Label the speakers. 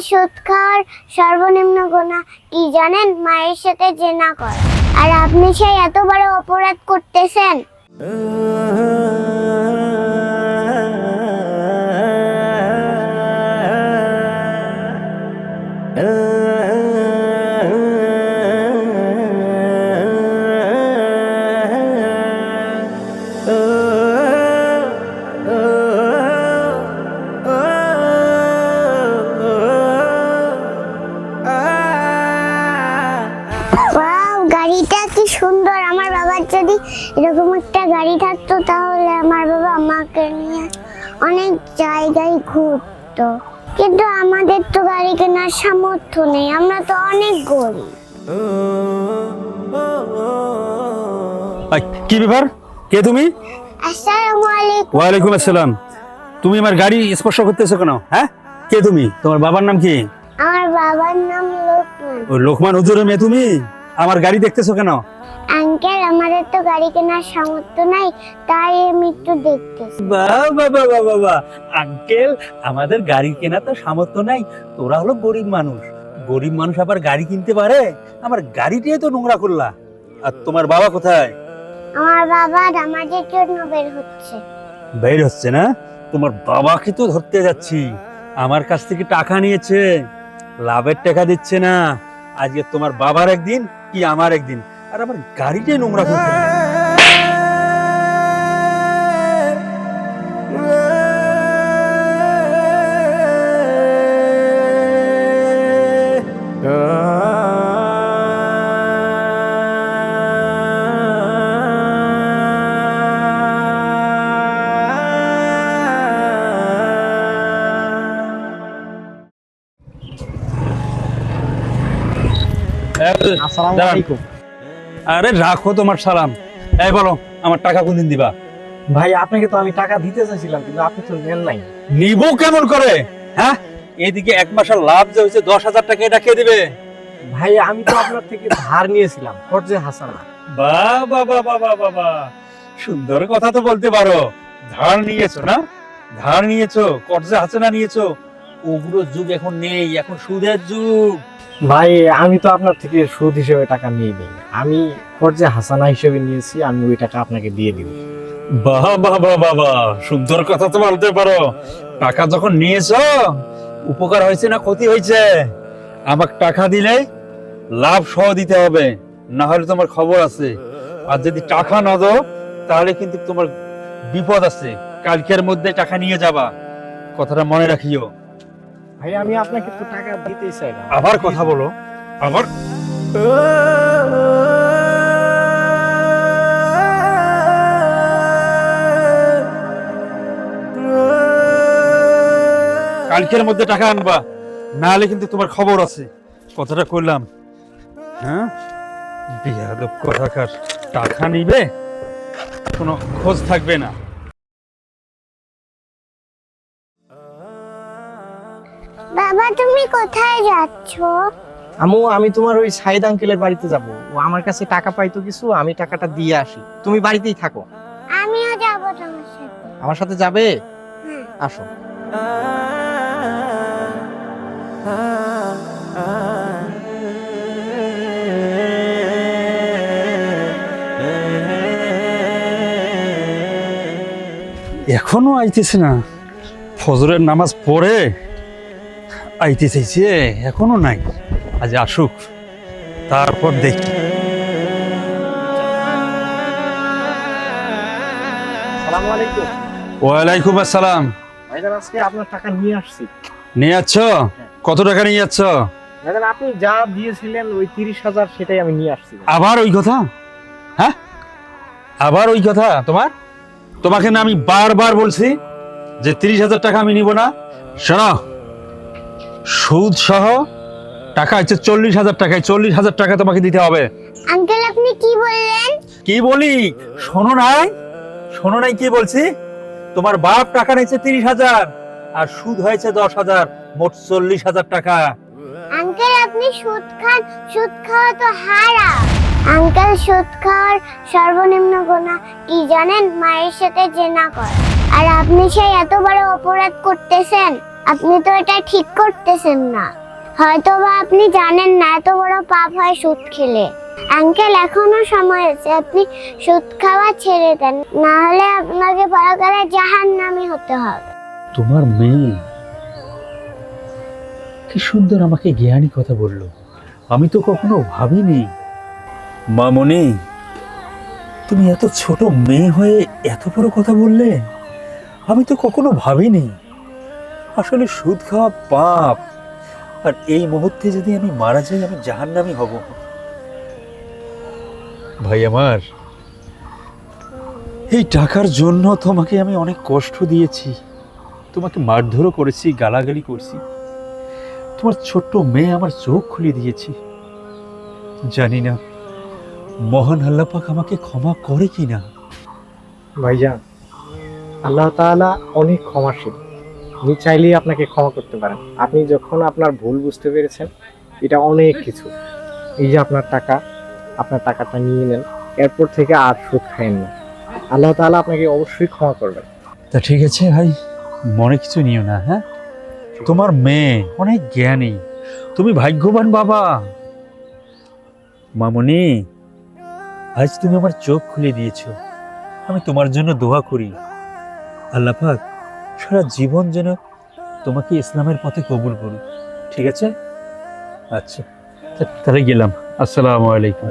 Speaker 1: সুদ খাওয়ার সর্বনিম্ন গোনা। কি জানেন? মায়ের সাথে জেনা কর। আর আপনি সেই এত বড় অপরাধ করতেছেন। তাহলে আমার বাবা আমাকে নিয়ে অনেক জায়গায় ঘুরতো। কিন্তু আমাদের তো গাড়ি কেনার সামর্থ্য নেই আমরা তো অনেক গরিব।
Speaker 2: কি ব্যাপার? কে তুমি?
Speaker 1: আসসালামু আলাইকুম।
Speaker 2: ওয়ালাইকুম আসসালাম। তুমি আমার গাড়ি স্পর্শ করতেছো কেন হ্যাঁ? কে তুমি? তোমার বাবার নাম কি?
Speaker 1: আমার বাবার নাম লোকমান।
Speaker 2: ও লোকমান হুজুরের মেয়ে তুমি? আমার গাড়ি দেখতেছো কেন?
Speaker 1: আঙ্কেল আমাদের তো গাড়ি কেনার সামর্থ্য নাই তাই আমি একটু দেখতেছি।
Speaker 2: বাবা বাবা বাবা আঙ্কেল আমাদের গাড়ি কেনা তো সামর্থ্য নাই তোরা হলো গরিব মানুষ। গরিব মানুষ আবার গাড়ি কিনতে পারে? আমার গাড়িটাই তো নোংরা করলা। আর তোমার বাবা কোথায়?
Speaker 1: আমার বাবা নামাজের জন্য বের হচ্ছে।
Speaker 2: বের হচ্ছে না? তোমার বাবাকে তো ধরতে যাচ্ছি। আমার কাছ থেকে টাকা নিয়েছে। লাভের টাকা দিচ্ছে না। আজকে তোমার বাবার একদিন কি আমার একদিন? আর আমার গাড়িটাই নোংরা করতে
Speaker 3: আসসালামু আলাইকুম।
Speaker 2: আরে রাখো তোমার সালাম। এই বলো আমার টাকা কোনদিন দিবা?
Speaker 3: ভাই আপনাকে তো আমি টাকা দিতে চাইছিলাম কিন্তু আপনি তো নেন নাই।
Speaker 2: নিবো কেমন করে? হ্যাঁ? এদিকে এক মাসের লাভ যে হয়েছে দশ হাজার টাকা এটা কে দিবে?
Speaker 3: ভাই আমি তো আপনার থেকে ধার নিয়েছিলাম কর্জে হাসানা।
Speaker 2: বাবা বাবা বাবা বাবা সুন্দর কথা তো বলতে পারো। ধার নিয়েছো না? ধার নিয়েছো কর্জে হাসেনা নিয়েছো। ওগুলো যুগ এখন নেই এখন সুদের যুগ।
Speaker 3: ভাই, আমি তো আপনার থেকে সুদ হিসেবে টাকা নিয়ে নিই। আমি কর্জে হাসানা হিসেবে নিয়েছি, আমি ওই টাকা আপনাকে দিয়ে দিব।
Speaker 2: বাহ বাহ বাহ বাবা সুন্দর কথা তো বলতে পারো। টাকা যখন নিয়েছো, উপকার হয়েছে না ক্ষতি হয়েছে? আমাকে টাকা দিলে লাভ সহ দিতে হবে, না হলে তোমার খবর আছে। আর যদি টাকা না দাও, তাহলে কিন্তু তোমার বিপদ আছে। কালকের মধ্যে টাকা নিয়ে যাবা। কথাটা মনে রাখিও।
Speaker 3: ভাই, আমি আপনাকে তো টাকা দিতেই চাই না।
Speaker 2: আবার কথা বলো। আবার? কালকের মধ্যে টাকা আনবা। না হলে কিন্তু তোমার খবর আছে। কথাটা করলাম হ্যাঁ? বিয়াদব কথাকার টাকা নিবে, কোনো খোঁজ থাকবে না।
Speaker 1: বাবা তুমি কোথায় যাচ্ছ?
Speaker 3: আমু আমি তোমার ওই সাইদ আঙ্কেলের বাড়িতে যাব। ও আমার কাছে টাকা পাইতো কিছু আমি টাকাটা দিয়ে আসি। তুমি বাড়িতেই থাকো।
Speaker 1: আমিও যাব তোমার সাথে।
Speaker 3: আমার সাথে যাবে? আসো।
Speaker 2: এখনও আইতেছে না। ফজরের নামাজ পড়ে আইতে চাইছে এখনও নাই। আজ আসুক তারপর দেখি।
Speaker 3: সালামু আলাইকুম।
Speaker 2: ওয়ালাইকুম আসসালাম।
Speaker 3: ভাইজান আজকে আপনার টাকা নিয়ে আসছি।
Speaker 2: নিয়ে যাচ্ছ কত টাকা নিয়ে যাচ্ছ
Speaker 3: ভাইজান আপনি যা দিয়েছিলেন ওই তিরিশ হাজার সেটাই আমি নিয়ে আসছি।
Speaker 2: আবার ওই কথা? হ্যাঁ? আবার ওই কথা? তোমার? তোমাকে না আমি বারবার বলছি যে তিরিশ হাজার টাকা আমি নিব না। শোনো সুদ সহ টাকা হচ্ছে চল্লিশ হাজার টাকায় চল্লিশ হাজার টাকা তোমাকে দিতে হবে।
Speaker 1: আঙ্কেল আপনি কি বললেন?
Speaker 2: কি বলি? শোনো নাই? শোনো নাই কি বলছি? তোমার বাপ টাকা নিচ্ছে তিরিশ হাজার আর সুদ হয়েছে দশ হাজার মোট চল্লিশ হাজার টাকা।
Speaker 1: আঙ্কেল আপনি সুদ খান সুদ খাওয়া তো হারাম। আঙ্কেল সুদ খাওয়ার সর্বনিম্ন গুণা কি জানেন? মায়ের সাথে জেনা কর। আর আপনি সেই এত বড় অপরাধ করতেছেন। আপনি তো এটা ঠিক করতেছেন না। হয়তো বা আপনি জানেন না এত বড় পাপ হয় সুদ খেলে। আঙ্কেল, এখনও সময় আছে, আপনি সুদ খাওয়া ছেড়ে দেন। না হলে আপনাকে পরকালে জাহান্নামী হতে হবে।
Speaker 2: তোমার মেয়ে? কি সুন্দর আমাকে জ্ঞানী কথা বলল। আমি তো কখনো ভাবিনি। মামনি, তুমি এত ছোট মেয়ে হয়ে এত বড় কথা বললে? আমি তো কখনো ভাবিনি। আসলে সুদ খাওয়া পাপ। আর এই মুহূর্তে যদি আমি মারা যাই, আমি জাহান্নামী হব। ভাই আমার, এই টাকার জন্য তোমাকে আমি অনেক কষ্ট দিয়েছি। তোমাকে মারধরও করেছি, গালাগালি করছি। তোমার ছোট্ট মেয়ে আমার চোখ খুলে দিয়েছি। জানি না, মহান আল্লাহ পাক আমাকে ক্ষমা করে কি না
Speaker 3: ভাইজান, আল্লাহ তাআলা অনেক ক্ষমাশীল। উনি চাইলেই আপনাকে ক্ষমা করতে পারেন। আপনি যখন আপনার ভুল বুঝতে পেরেছেন, এটা অনেক কিছু। এই যে আপনার টাকা, আপনার টাকাটা নিয়ে নেন, এরপর থেকে আর সুদ খাইন না। আল্লাহ তাআলা আপনাকে অবশ্যই ক্ষমা করবেন।
Speaker 2: তা ঠিক আছে ভাই, মনে কিছু নিও না হ্যাঁ? তোমার মেয়ে অনেক জ্ঞানী। তুমি ভাগ্যবান বাবা। মামনি, আজ তুমি আমার চোখ খুলে দিয়েছ। আমি তোমার জন্য দোয়া করি। আল্লাহ পাক সারা জীবন যেন তোমাকে ইসলামের পথে কবুল করুক। ঠিক আছে? আচ্ছা। তাহলে গেলাম। আসসালামু আলাইকুম।